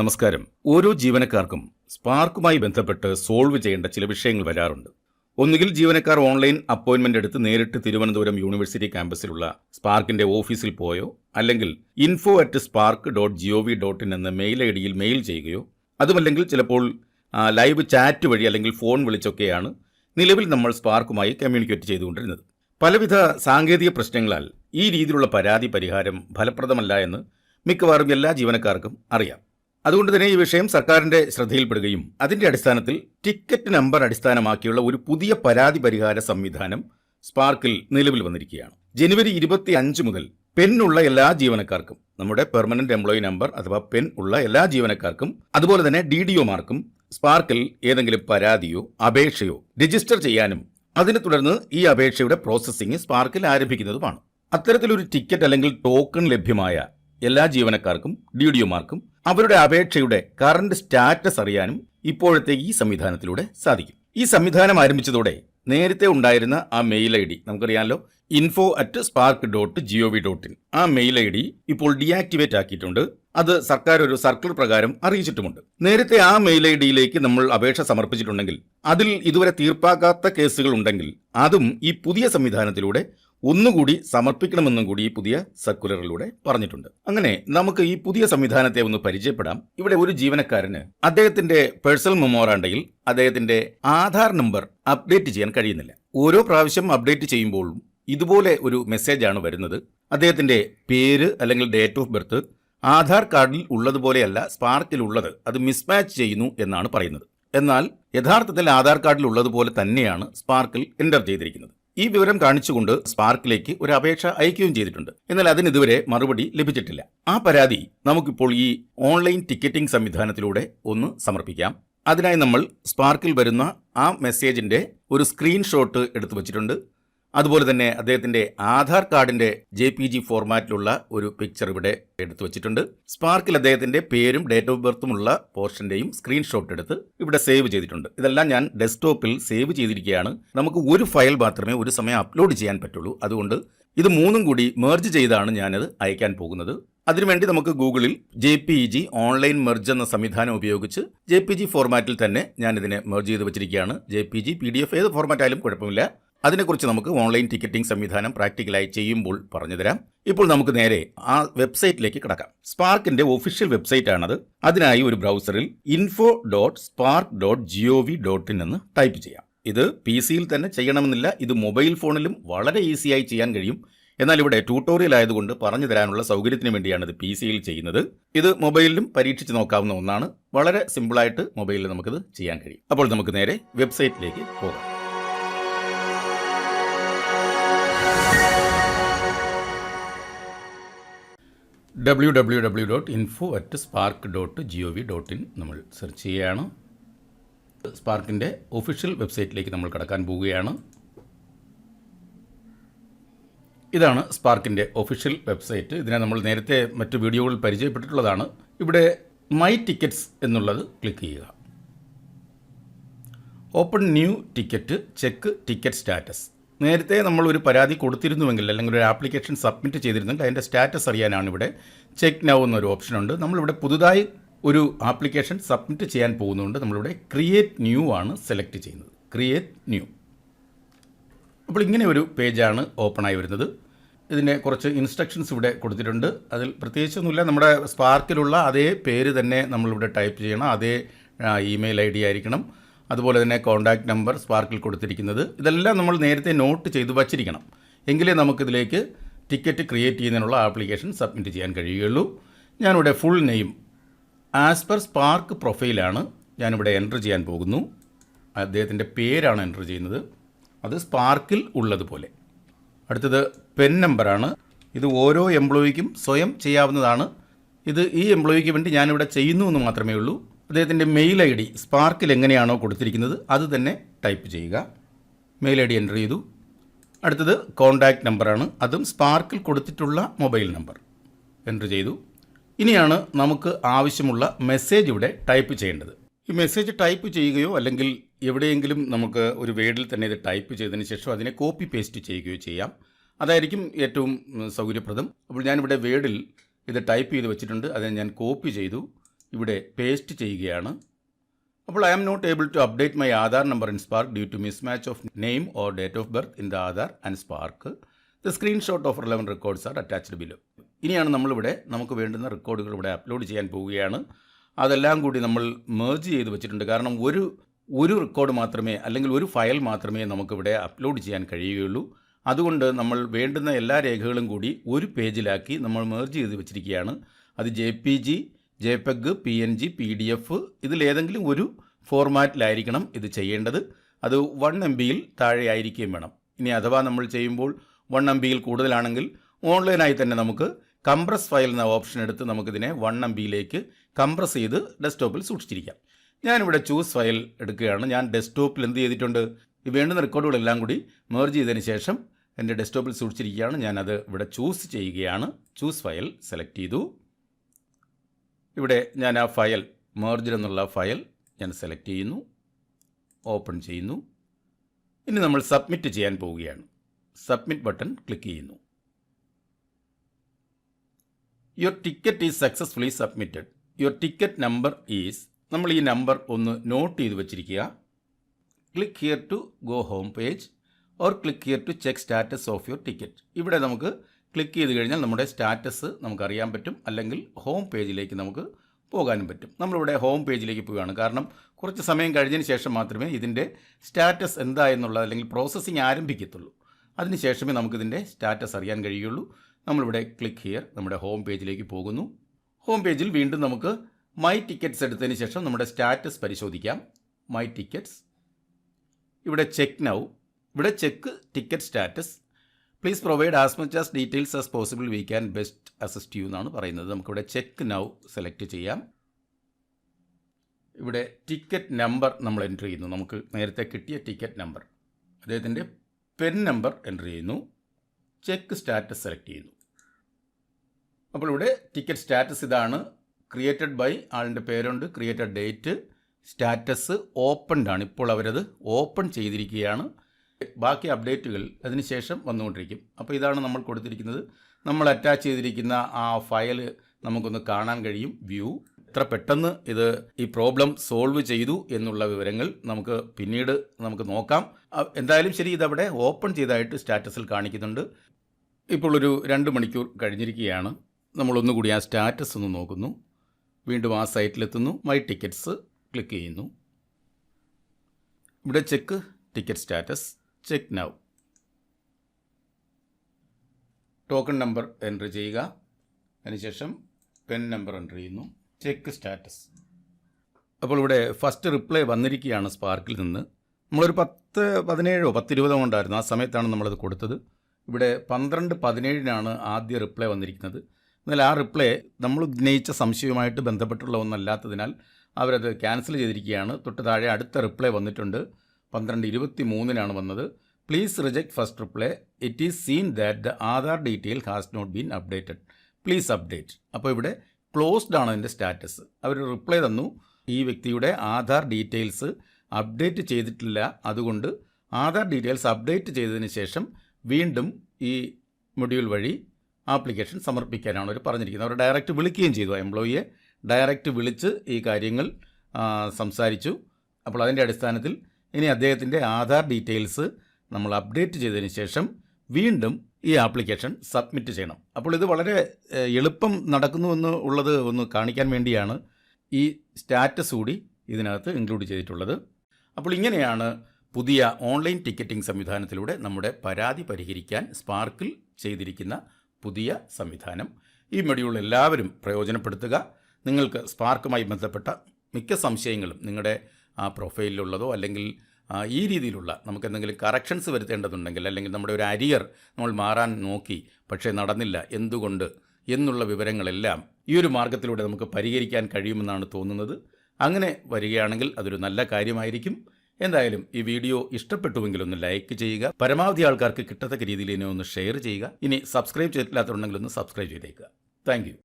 നമസ്കാരം. ഓരോ ജീവനക്കാർക്കും സ്പാർക്കുമായി ബന്ധപ്പെട്ട് സോൾവ് ചെയ്യേണ്ട ചില വിഷയങ്ങൾ വരാറുണ്ട്. ഒന്നുകിൽ ജീവനക്കാർ ഓൺലൈൻ അപ്പോയിന്റ്മെന്റ് എടുത്ത് നേരിട്ട് തിരുവനന്തപുരം യൂണിവേഴ്സിറ്റി ക്യാമ്പസിലുള്ള സ്പാർക്കിന്റെ ഓഫീസിൽ പോയോ അല്ലെങ്കിൽ info at SPARK dot G O V dot in എന്ന മെയിൽ ഐ ഡിയിൽ മെയിൽ ചെയ്യുകയോ അതുമല്ലെങ്കിൽ ചിലപ്പോൾ ലൈവ് ചാറ്റ് വഴി അല്ലെങ്കിൽ ഫോൺ വിളിച്ചൊക്കെയാണ് നിലവിൽ നമ്മൾ സ്പാർക്കുമായി കമ്മ്യൂണിക്കേറ്റ് ചെയ്തുകൊണ്ടിരുന്നത്. പലവിധ സാങ്കേതിക പ്രശ്നങ്ങളാൽ ഈ രീതിയിലുള്ള പരാതി പരിഹാരം ഫലപ്രദമല്ല എന്ന് മിക്കവാറും എല്ലാ ജീവനക്കാർക്കും അറിയാം. അതുകൊണ്ട് തന്നെ ഈ വിഷയം സർക്കാരിന്റെ ശ്രദ്ധയിൽപ്പെടുകയും അതിന്റെ അടിസ്ഥാനത്തിൽ ടിക്കറ്റ് നമ്പർ അടിസ്ഥാനമാക്കിയുള്ള ഒരു പുതിയ പരാതി പരിഹാര സംവിധാനം സ്പാർക്കിൽ നിലവിൽ വന്നിരിക്കുകയാണ്. ജനുവരി ഇരുപത്തി അഞ്ച് മുതൽ പെൻ ഉള്ള എല്ലാ ജീവനക്കാർക്കും നമ്മുടെ പെർമനന്റ് എംപ്ലോയി നമ്പർ അഥവാ പെൻ ഉള്ള എല്ലാ ജീവനക്കാർക്കും അതുപോലെ തന്നെ ഡി ഡി ഒമാർക്കും സ്പാർക്കിൽ ഏതെങ്കിലും പരാതിയോ അപേക്ഷയോ രജിസ്റ്റർ ചെയ്യാനും അതിനെ തുടർന്ന് ഈ അപേക്ഷയുടെ പ്രോസസ്സിംഗ് സ്പാർക്കിൽ ആരംഭിക്കുന്നതുമാണ്. അത്തരത്തിലൊരു ടിക്കറ്റ് അല്ലെങ്കിൽ ടോക്കൺ ലഭ്യമായ എല്ലാ ജീവനക്കാർക്കും ഡി ഡി ഒമാർക്കും അവരുടെ അപേക്ഷയുടെ കറന്റ് സ്റ്റാറ്റസ് അറിയാനും ഇപ്പോഴത്തെ ഈ സംവിധാനത്തിലൂടെ സാധിക്കും. ഈ സംവിധാനം ആരംഭിച്ചതോടെ നേരത്തെ ഉണ്ടായിരുന്ന ആ മെയിൽ ഐ ഡി നമുക്കറിയാമല്ലോ info at SPARK dot G V dot in ആ മെയിൽ ഐ ഡി ഇപ്പോൾ ഡീആക്ടിവേറ്റ് ആക്കിയിട്ടുണ്ട്. അത് സർക്കാർ ഒരു സർക്കിൾ പ്രകാരം അറിയിച്ചിട്ടുമുണ്ട്. നേരത്തെ ആ മെയിൽ ഐ ഡിയിലേക്ക് നമ്മൾ അപേക്ഷ സമർപ്പിച്ചിട്ടുണ്ടെങ്കിൽ അതിൽ ഇതുവരെ തീർപ്പാക്കാത്ത കേസുകൾ ഉണ്ടെങ്കിൽ അതും ഈ പുതിയ സംവിധാനത്തിലൂടെ ഒന്നുകൂടി സമർപ്പിക്കണമെന്നും കൂടി ഈ പുതിയ സർക്കുലറിലൂടെ പറഞ്ഞിട്ടുണ്ട്. അങ്ങനെ നമുക്ക് ഈ പുതിയ സംവിധാനത്തെ ഒന്ന് പരിചയപ്പെടാം. ഇവിടെ ഒരു ജീവനക്കാരന് അദ്ദേഹത്തിന്റെ പേഴ്സണൽ മെമ്മോറാണ്ടയിൽ അദ്ദേഹത്തിന്റെ ആധാർ നമ്പർ അപ്ഡേറ്റ് ചെയ്യാൻ കഴിയുന്നില്ല. ഓരോ പ്രാവശ്യം അപ്ഡേറ്റ് ചെയ്യുമ്പോഴും ഇതുപോലെ ഒരു മെസ്സേജാണ് വരുന്നത്. അദ്ദേഹത്തിന്റെ പേര് അല്ലെങ്കിൽ ഡേറ്റ് ഓഫ് ബർത്ത് ആധാർ കാർഡിൽ ഉള്ളതുപോലെയല്ല സ്പാർക്കിൽ ഉള്ളത് അത് മിസ്മാച്ച് ചെയ്യുന്നു എന്നാണ് പറയുന്നത്. എന്നാൽ യഥാർത്ഥത്തിൽ ആധാർ കാർഡിൽ ഉള്ളതുപോലെ തന്നെയാണ് സ്പാർക്കിൽ എന്റർ ചെയ്തിരിക്കുന്നത്. ഈ വിവരം കാണിച്ചുകൊണ്ട് സ്പാർക്കിലേക്ക് ഒരു അപേക്ഷ അയക്കുകയും ചെയ്തിട്ടുണ്ട്. എന്നാൽ അതിന് ഇതുവരെ മറുപടി ലഭിച്ചിട്ടില്ല. ആ പരാതി നമുക്കിപ്പോൾ ഈ ഓൺലൈൻ ടിക്കറ്റിംഗ് സംവിധാനത്തിലൂടെ ഒന്ന് സമർപ്പിക്കാം. അതിനായി നമ്മൾ സ്പാർക്കിൽ വരുന്ന ആ മെസ്സേജിന്റെ ഒരു സ്ക്രീൻഷോട്ട് എടുത്തു വച്ചിട്ടുണ്ട്. അതുപോലെ തന്നെ അദ്ദേഹത്തിന്റെ ആധാർ കാർഡിന്റെ ജെ പി ജി ഫോർമാറ്റിലുള്ള ഒരു പിക്ചർ ഇവിടെ എടുത്തു വെച്ചിട്ടുണ്ട്. സ്പാർക്കിൽ അദ്ദേഹത്തിന്റെ പേരും ഡേറ്റ് ഓഫ് ബർത്തുമുള്ള പോർഷന്റെയും സ്ക്രീൻഷോട്ട് എടുത്ത് ഇവിടെ സേവ് ചെയ്തിട്ടുണ്ട്. ഇതെല്ലാം ഞാൻ ഡെസ്ക്ടോപ്പിൽ സേവ് ചെയ്തിരിക്കുകയാണ്. നമുക്ക് ഒരു ഫയൽ മാത്രമേ ഒരു സമയം അപ്ലോഡ് ചെയ്യാൻ പറ്റുള്ളൂ. അതുകൊണ്ട് ഇത് മൂന്നും കൂടി മെർജ് ചെയ്താണ് ഞാനത് അയക്കാൻ പോകുന്നത്. അതിനുവേണ്ടി നമുക്ക് ഗൂഗിളിൽ J P G online merge എന്ന സംവിധാനം ഉപയോഗിച്ച് ജെ പി ജി ഫോർമാറ്റിൽ തന്നെ ഞാൻ ഇതിനെ മെർജ് ചെയ്ത് വെച്ചിരിക്കുകയാണ്. J P G P D F ഏത് ഫോർമാറ്റായാലും കുഴപ്പമില്ല. അതിനെക്കുറിച്ച് നമുക്ക് ഓൺലൈൻ ടിക്കറ്റിംഗ് സംവിധാനം പ്രാക്ടിക്കലായി ചെയ്യുമ്പോൾ പറഞ്ഞുതരാം. ഇപ്പോൾ നമുക്ക് നേരെ ആ വെബ്സൈറ്റിലേക്ക് കിടക്കാം. സ്പാർക്കിന്റെ ഒഫീഷ്യൽ വെബ്സൈറ്റ് ആണത് അതിനായി ഒരു ബ്രൗസറിൽ info dot spark dot G O V dot in എന്ന് ടൈപ്പ് ചെയ്യാം. ഇത് പി സിയിൽ തന്നെ ചെയ്യണമെന്നില്ല ഇത് മൊബൈൽ ഫോണിലും വളരെ ഈസിയായി ചെയ്യാൻ കഴിയും. എന്നാൽ ഇവിടെ ട്യൂട്ടോറിയൽ ആയതുകൊണ്ട് പറഞ്ഞു തരാനുള്ള സൗകര്യത്തിന് വേണ്ടിയാണ് ഇത് പി സിയിൽ ചെയ്യുന്നത്. ഇത് മൊബൈലിലും പരീക്ഷിച്ച് നോക്കാവുന്ന ഒന്നാണ്. വളരെ സിമ്പിളായിട്ട് മൊബൈലിൽ നമുക്കിത് ചെയ്യാൻ കഴിയും. അപ്പോൾ നമുക്ക് നേരെ വെബ്സൈറ്റിലേക്ക് പോകാം. W W W dot info at spark dot G O V dot in നമ്മൾ സെർച്ച് ചെയ്യുകയാണ്. സ്പാർക്കിന്റെ ഒഫീഷ്യൽ വെബ്സൈറ്റിലേക്ക് നമ്മൾ കടക്കാൻ പോവുകയാണ്. ഇതാണ് സ്പാർക്കിന്റെ ഒഫീഷ്യൽ വെബ്സൈറ്റ് ഇതിനെ നമ്മൾ നേരത്തെ മറ്റ് വീഡിയോകളിൽ പരിചയപ്പെട്ടിട്ടുള്ളതാണ്. ഇവിടെ മൈ ടിക്കറ്റ്സ് എന്നുള്ളത് ക്ലിക്ക് ചെയ്യുക. Open new ticket check ticket status നേരത്തെ നമ്മൾ ഒരു പരാതി കൊടുത്തിരുന്നുവെങ്കിൽ അല്ലെങ്കിൽ ഒരു ആപ്ലിക്കേഷൻ സബ്മിറ്റ് ചെയ്തിരുന്നെങ്കിൽ അതിന്റെ സ്റ്റാറ്റസ് അറിയാനാണ് ഇവിടെ ചെക്ക് നൗ എന്നൊരു ഓപ്ഷനുണ്ട് നമ്മളിവിടെ പുതുതായി ഒരു ആപ്ലിക്കേഷൻ സബ്മിറ്റ് ചെയ്യാൻ പോകുന്നതുകൊണ്ട് നമ്മളിവിടെ ക്രിയേറ്റ് ന്യൂ ആണ് സെലക്ട് ചെയ്യുന്നത്. ക്രിയേറ്റ് ന്യൂ അപ്പോൾ ഇങ്ങനെ ഒരു പേജാണ് ഓപ്പണായി വരുന്നത്. ഇതിന്റെ കുറച്ച് ഇൻസ്ട്രക്ഷൻസ് ഇവിടെ കൊടുത്തിട്ടുണ്ട്. അതിൽ പ്രത്യേകിച്ചൊന്നുമില്ല. നമ്മുടെ സ്പാർക്കിലുള്ള അതേ പേര് തന്നെ നമ്മളിവിടെ ടൈപ്പ് ചെയ്യണം. അതേ ഇമെയിൽ ഐ ഡി ആയിരിക്കണം. അതുപോലെ തന്നെ കോൺടാക്റ്റ് നമ്പർ സ്പാർക്കിൽ കൊടുത്തിരിക്കുന്നത്. ഇതെല്ലാം നമ്മൾ നേരത്തെ നോട്ട് ചെയ്ത് വച്ചിരിക്കണം. എങ്കിലേ നമുക്കിതിലേക്ക് ടിക്കറ്റ് ക്രിയേറ്റ് ചെയ്യുന്നതിനുള്ള ആപ്ലിക്കേഷൻ സബ്മിറ്റ് ചെയ്യാൻ കഴിയുകയുള്ളൂ. ഞാനിവിടെ full name as per spark പ്രൊഫൈലാണ് ഞാനിവിടെ എന്റർ ചെയ്യാൻ പോകുന്നു. അദ്ദേഹത്തിന്റെ പേരാണ് എന്റർ ചെയ്യുന്നത്. അത് സ്പാർക്കിൽ ഉള്ളതുപോലെ. അടുത്തത് പെൻ നമ്പറാണ് ഇത് ഓരോ എംപ്ലോയിക്കും സ്വയം ചെയ്യാവുന്നതാണ്. ഇത് ഈ എംപ്ലോയിക്ക് വേണ്ടി ഞാനിവിടെ ചെയ്യുന്നു എന്ന് മാത്രമേ ഉള്ളൂ. അദ്ദേഹത്തിന്റെ മെയിൽ ഐ ഡി സ്പാർക്കിൽ എങ്ങനെയാണോ കൊടുത്തിരിക്കുന്നത് അത് തന്നെ ടൈപ്പ് ചെയ്യുക. മെയിൽ ഐ ഡി എന്റർ ചെയ്തു. അടുത്തത് കോൺടാക്റ്റ് നമ്പറാണ് അതും സ്പാർക്കിൽ കൊടുത്തിട്ടുള്ള മൊബൈൽ നമ്പർ എന്റർ ചെയ്തു. ഇനിയാണ് നമുക്ക് ആവശ്യമുള്ള മെസ്സേജ് ഇവിടെ ടൈപ്പ് ചെയ്യേണ്ടത്. ഈ മെസ്സേജ് ടൈപ്പ് ചെയ്യുകയോ അല്ലെങ്കിൽ എവിടെയെങ്കിലും നമുക്ക് ഒരു വേർഡിൽ തന്നെ ഇത് ടൈപ്പ് ചെയ്തതിന് ശേഷം അതിനെ കോപ്പി പേസ്റ്റ് ചെയ്യുകയോ ചെയ്യാം. അതായിരിക്കും ഏറ്റവും സൗകര്യപ്രദം. അപ്പോൾ ഞാനിവിടെ വേർഡിൽ ഇത് ടൈപ്പ് ചെയ്ത് വെച്ചിട്ടുണ്ട്. അതിനെ ഞാൻ കോപ്പി ചെയ്തു. ഇവിടെ പേസ്റ്റ് ചെയ്യുകയാണ്. അപ്പോൾ I am not able to update my Aadhaar number in spark due to mismatch of name or date of birth in the Aadhaar and spark the screenshot of relevant records are attached below ഇനിയാണ് നമ്മളിവിടെ നമുക്ക് വേണ്ടുന്ന റെക്കോർഡുകൾ ഇവിടെ upload ചെയ്യാൻ പോവുകയാണ്. അതെല്ലാം കൂടി നമ്മൾ മേർജ് ചെയ്ത് വെച്ചിട്ടുണ്ട്. കാരണം ഒരു ഒരു റെക്കോർഡ് മാത്രമേ അല്ലെങ്കിൽ ഒരു ഫയൽ മാത്രമേ നമുക്കിവിടെ അപ്ലോഡ് ചെയ്യാൻ കഴിയുകയുള്ളൂ. അതുകൊണ്ട് നമ്മൾ വേണ്ടുന്ന എല്ലാ രേഖകളും കൂടി ഒരു പേജിലാക്കി നമ്മൾ മേർജ് ചെയ്ത് വെച്ചിരിക്കുകയാണ്. അത് J P G JPEG P N G P D F ഇതിലേതെങ്കിലും ഒരു ഫോർമാറ്റിലായിരിക്കണം ഇത് ചെയ്യേണ്ടത്. അത് വൺ എം ബിയിൽ താഴെ ആയിരിക്കുകയും വേണം. ഇനി അഥവാ നമ്മൾ ചെയ്യുമ്പോൾ വൺ എം ബിയിൽ കൂടുതലാണെങ്കിൽ ഓൺലൈനായി തന്നെ നമുക്ക് കംപ്രസ് ഫയൽ എന്ന ഓപ്ഷൻ എടുത്ത് നമുക്കിതിനെ വൺ എം ബിയിലേക്ക് കംപ്രസ് ചെയ്ത് ഡെസ്ക്ടോപ്പിൽ സൂക്ഷിച്ചിരിക്കാം. ഞാനിവിടെ ചൂസ് ഫയൽ എടുക്കുകയാണ്. ഞാൻ ഡെസ്ക്ടോപ്പിൽ എന്ത് ചെയ്തിട്ടുണ്ട്? ഈ വേണ്ടുന്ന റെക്കോർഡുകളെല്ലാം കൂടി മെർജ് ചെയ്തതിന് ശേഷം എന്റെ ഡെസ്ക്ടോപ്പിൽ സൂക്ഷിച്ചിരിക്കുകയാണ്. ഞാനത് ഇവിടെ ചൂസ് ചെയ്യുകയാണ്. ചൂസ് ഫയൽ സെലക്ട് ചെയ്തു. ഇവിടെ ഞാൻ ആ ഫയൽ മേർജ് എന്നുള്ള ഫയൽ ഞാൻ സെലക്ട് ചെയ്യുന്നു ഓപ്പൺ ചെയ്യുന്നു. ഇനി നമ്മൾ സബ്മിറ്റ് ചെയ്യാൻ പോവുകയാണ്. സബ്മിറ്റ് ബട്ടൺ ക്ലിക്ക് ചെയ്യുന്നു. Your ticket is successfully submitted your ticket number is നമ്മൾ ഈ നമ്പർ ഒന്ന് നോട്ട് ചെയ്ത് വെച്ചിരിക്കുക. Click here to go home page or click here to check status of your ticket ഇവിടെ നമുക്ക് ക്ലിക്ക് ചെയ്ത് കഴിഞ്ഞാൽ നമ്മുടെ സ്റ്റാറ്റസ് നമുക്കറിയാൻ പറ്റും. അല്ലെങ്കിൽ ഹോം പേജിലേക്ക് നമുക്ക് പോകാനും പറ്റും. നമ്മളിവിടെ ഹോം പേജിലേക്ക് പോവുകയാണ്. കാരണം കുറച്ച് സമയം കഴിഞ്ഞതിന് ശേഷം മാത്രമേ ഇതിന്റെ സ്റ്റാറ്റസ് എന്താ എന്നുള്ളത് അല്ലെങ്കിൽ പ്രോസസ്സിങ് ആരംഭിക്കത്തുള്ളൂ. അതിനുശേഷമേ നമുക്കിതിന്റെ സ്റ്റാറ്റസ് അറിയാൻ കഴിയുള്ളൂ. നമ്മളിവിടെ ക്ലിക്ക് ഹിയർ നമ്മുടെ ഹോം പേജിലേക്ക് പോകുന്നു. ഹോം പേജിൽ വീണ്ടും നമുക്ക് മൈ ടിക്കറ്റ്സ് എടുത്തതിന് ശേഷം നമ്മുടെ സ്റ്റാറ്റസ് പരിശോധിക്കാം. മൈ ടിക്കറ്റ്സ് ഇവിടെ ചെക്ക് നൗ ഇവിടെ check ticket status please provide as much as details as possible we can best assist you എന്നാണ് പറയുന്നത്. നമുക്കിവിടെ ചെക്ക് നൗ സെലക്ട് ചെയ്യാം. ഇവിടെ ടിക്കറ്റ് നമ്പർ നമ്മൾ എന്റർ ചെയ്യുന്നു. നമുക്ക് നേരത്തെ കിട്ടിയ ടിക്കറ്റ് നമ്പർ അദ്ദേഹത്തിന്റെ പെൻ നമ്പർ എന്റർ ചെയ്യുന്നു. ചെക്ക് സ്റ്റാറ്റസ് സെലക്ട് ചെയ്യുന്നു. അപ്പോൾ ഇവിടെ ടിക്കറ്റ് സ്റ്റാറ്റസ് ഇതാണ് ക്രിയേറ്റഡ് ബൈ ആളിന്റെ പേരുണ്ട്. ക്രിയേറ്റഡ് ഡേറ്റ് സ്റ്റാറ്റസ് ഓപ്പൺഡാണ് ഇപ്പോൾ അവരത് ഓപ്പൺ ചെയ്തിരിക്കുകയാണ്. ബാക്കി അപ്ഡേറ്റുകൾ അതിനുശേഷം വന്നുകൊണ്ടിരിക്കും. അപ്പോൾ ഇതാണ് നമ്മൾ കൊടുത്തിരിക്കുന്നത്. നമ്മൾ അറ്റാച്ച് ചെയ്തിരിക്കുന്ന ആ ഫയൽ നമുക്കൊന്ന് കാണാൻ കഴിയും. വ്യൂ. എത്ര പെട്ടെന്ന് ഇത് ഈ പ്രോബ്ലം സോൾവ് ചെയ്തു എന്നുള്ള വിവരങ്ങൾ നമുക്ക് പിന്നീട് നമുക്ക് നോക്കാം. എന്തായാലും ശരി ഇതവിടെ ഓപ്പൺ ചെയ്തായിട്ട് സ്റ്റാറ്റസിൽ കാണിക്കുന്നുണ്ട്. ഇപ്പോൾ ഒരു രണ്ട് മണിക്കൂർ കഴിഞ്ഞിരിക്കുകയാണ്. നമ്മൾ നമ്മളൊന്നുകൂടി ആ സ്റ്റാറ്റസ് ഒന്ന് നോക്കുന്നു. വീണ്ടും ആ സൈറ്റിലെത്തുന്നു. മൈ ടിക്കറ്റ്സ് ക്ലിക്ക് ചെയ്യുന്നു. ഇവിടെ check ticket status check now token number enter ചെയ്യുക. അതിനുശേഷം പെൻ നമ്പർ എന്റർ ചെയ്യുന്നു. ചെക്ക് സ്റ്റാറ്റസ് അപ്പോൾ ഇവിടെ ഫസ്റ്റ് റിപ്ലൈ വന്നിരിക്കുകയാണ് സ്പാർക്കിൽ നിന്ന്. നമ്മളൊരു പത്ത് പതിനേഴോ പത്തിരുപതോ കൊണ്ടായിരുന്നു. ആ സമയത്താണ് നമ്മളത് കൊടുത്തത്. ഇവിടെ പന്ത്രണ്ട് പതിനേഴിനാണ് ആദ്യ റിപ്ലൈ വന്നിരിക്കുന്നത്. എന്നാൽ ആ റിപ്ലൈ നമ്മൾ ഉന്നയിച്ച സംശയവുമായിട്ട് ബന്ധപ്പെട്ടുള്ള ഒന്നല്ലാത്തതിനാൽ അവരത് ക്യാൻസൽ ചെയ്തിരിക്കുകയാണ്. തൊട്ട് താഴെ അടുത്ത റിപ്ലൈ വന്നിട്ടുണ്ട്. പന്ത്രണ്ട് ഇരുപത്തി മൂന്നിനാണ് വന്നത്. Please reject first reply it is seen that the Aadhaar detail has not been updated please update അപ്പോൾ ഇവിടെ ക്ലോസ്ഡ് ആണ് അതിന്റെ സ്റ്റാറ്റസ് അവർ റിപ്ലൈ തന്നു. ഈ വ്യക്തിയുടെ ആധാർ ഡീറ്റെയിൽസ് അപ്ഡേറ്റ് ചെയ്തിട്ടില്ല. അതുകൊണ്ട് ആധാർ ഡീറ്റെയിൽസ് അപ്ഡേറ്റ് ചെയ്തതിന് ശേഷം വീണ്ടും ഈ മൊഡ്യൂൾ വഴി ആപ്ലിക്കേഷൻ സമർപ്പിക്കാനാണ് അവർ പറഞ്ഞിരിക്കുന്നത്. അവർ ഡയറക്റ്റ് വിളിക്കുകയും ചെയ്തു. എംപ്ലോയിയെ ഡയറക്റ്റ് വിളിച്ച് ഈ കാര്യങ്ങൾ സംസാരിച്ചു. അപ്പോൾ അതിന്റെ അടിസ്ഥാനത്തിൽ ഇനി അദ്ദേഹത്തിന്റെ ആധാർ ഡീറ്റെയിൽസ് നമ്മൾ അപ്ഡേറ്റ് ചെയ്തതിന് ശേഷം വീണ്ടും ഈ ആപ്ലിക്കേഷൻ സബ്മിറ്റ് ചെയ്യണം. അപ്പോൾ ഇത് വളരെ എളുപ്പം നടക്കുന്നുവെന്ന് ഉള്ളത് ഒന്ന് കാണിക്കാൻ വേണ്ടിയാണ് ഈ സ്റ്റാറ്റസ് കൂടി ഇതിനകത്ത് ഇൻക്ലൂഡ് ചെയ്തിട്ടുള്ളത്. അപ്പോൾ ഇങ്ങനെയാണ് പുതിയ ഓൺലൈൻ ടിക്കറ്റിംഗ് സംവിധാനത്തിലൂടെ നമ്മുടെ പരാതി പരിഹരിക്കാൻ സ്പാർക്കിൽ ചെയ്തിരിക്കുന്ന പുതിയ സംവിധാനം. ഈ മൊഡ്യൂൾ എല്ലാവരും പ്രയോജനപ്പെടുത്തുക. നിങ്ങൾക്ക് സ്പാർക്കുമായി ബന്ധപ്പെട്ട മിക്ക സംശയങ്ങളും നിങ്ങളുടെ ആ പ്രൊഫൈലിലുള്ളതോ അല്ലെങ്കിൽ ഈ രീതിയിലുള്ള നമുക്ക് എന്തെങ്കിലും കറക്ഷൻസ് വരുത്തേണ്ടതുണ്ടെങ്കിൽ അല്ലെങ്കിൽ നമ്മുടെ ഒരു അരിയർ നമ്മൾ മാറാൻ നോക്കി പക്ഷേ നടന്നില്ല എന്തുകൊണ്ട് എന്നുള്ള വിവരങ്ങളെല്ലാം ഈ ഒരു മാർഗത്തിലൂടെ നമുക്ക് പരിഹരിക്കാൻ കഴിയുമെന്നാണ് തോന്നുന്നത്. അങ്ങനെ വരികയാണെങ്കിൽ അതൊരു നല്ല കാര്യമായിരിക്കും. എന്തായാലും ഈ വീഡിയോ ഇഷ്ടപ്പെട്ടുവെങ്കിൽ ഒന്ന് ലൈക്ക് ചെയ്യുക പരമാവധി ആൾക്കാർക്ക് കിട്ടത്തക്ക രീതിയിൽ ഇതിനെ ഒന്ന് ഷെയർ ചെയ്യുക. ഇനി സബ്സ്ക്രൈബ് ചെയ്തിട്ടില്ലാത്തതുണ്ടെങ്കിൽ ഒന്ന് സബ്സ്ക്രൈബ് ചെയ്തേക്കുക. താങ്ക്